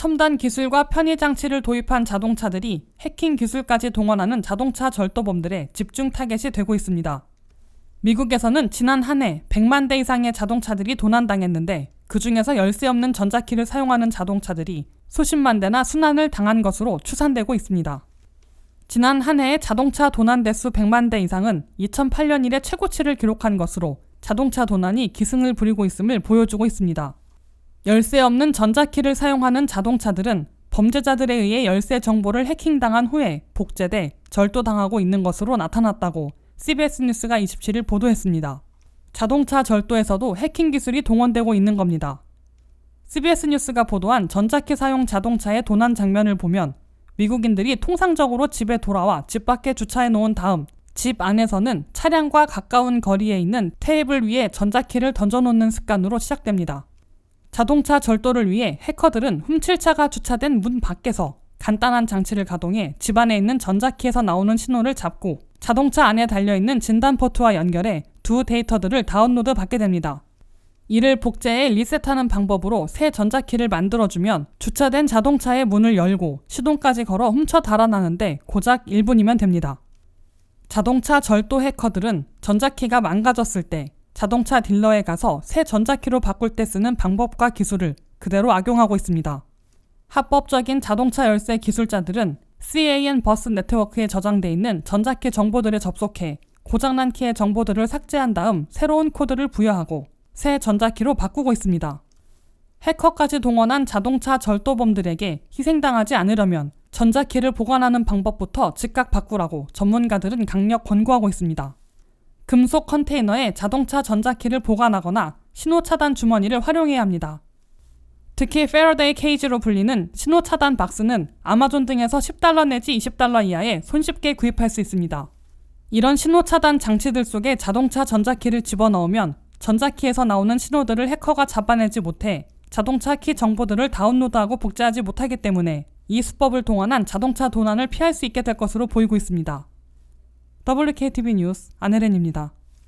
첨단 기술과 편의 장치를 도입한 자동차들이 해킹 기술까지 동원하는 자동차 절도범들의 집중 타겟이 되고 있습니다. 미국에서는 지난 한 해 100만 대 이상의 자동차들이 도난당했는데 그 중에서 열쇠 없는 전자키를 사용하는 자동차들이 수십만 대나 순환을 당한 것으로 추산되고 있습니다. 지난 한 해의 자동차 도난 대수 100만 대 이상은 2008년 이래 최고치를 기록한 것으로 자동차 도난이 기승을 부리고 있음을 보여주고 있습니다. 열쇠 없는 전자키를 사용하는 자동차들은 범죄자들에 의해 열쇠 정보를 해킹당한 후에 복제돼 절도당하고 있는 것으로 나타났다고 CBS 뉴스가 27일 보도했습니다. 자동차 절도에서도 해킹 기술이 동원되고 있는 겁니다. CBS 뉴스가 보도한 전자키 사용 자동차의 도난 장면을 보면 미국인들이 통상적으로 집에 돌아와 집 밖에 주차해 놓은 다음 집 안에서는 차량과 가까운 거리에 있는 테이블 위에 전자키를 던져놓는 습관으로 시작됩니다. 자동차 절도를 위해 해커들은 훔칠 차가 주차된 문 밖에서 간단한 장치를 가동해 집 안에 있는 전자키에서 나오는 신호를 잡고 자동차 안에 달려있는 진단 포트와 연결해 두 데이터들을 다운로드 받게 됩니다. 이를 복제해 리셋하는 방법으로 새 전자키를 만들어주면 주차된 자동차의 문을 열고 시동까지 걸어 훔쳐 달아나는데 고작 1분이면 됩니다. 자동차 절도 해커들은 전자키가 망가졌을 때 자동차 딜러에 가서 새 전자키로 바꿀 때 쓰는 방법과 기술을 그대로 악용하고 있습니다. 합법적인 자동차 열쇠 기술자들은 CAN 버스 네트워크에 저장돼 있는 전자키 정보들에 접속해 고장난 키의 정보들을 삭제한 다음 새로운 코드를 부여하고 새 전자키로 바꾸고 있습니다. 해커까지 동원한 자동차 절도범들에게 희생당하지 않으려면 전자키를 보관하는 방법부터 즉각 바꾸라고 전문가들은 강력 권고하고 있습니다. 금속 컨테이너에 자동차 전자키를 보관하거나 신호 차단 주머니를 활용해야 합니다. 특히 페러데이 케이지로 불리는 신호 차단 박스는 아마존 등에서 10달러 내지 20달러 이하에 손쉽게 구입할 수 있습니다. 이런 신호 차단 장치들 속에 자동차 전자키를 집어넣으면 전자키에서 나오는 신호들을 해커가 잡아내지 못해 자동차 키 정보들을 다운로드하고 복제하지 못하기 때문에 이 수법을 동원한 자동차 도난을 피할 수 있게 될 것으로 보이고 있습니다. WKTV 뉴스 안혜렌입니다.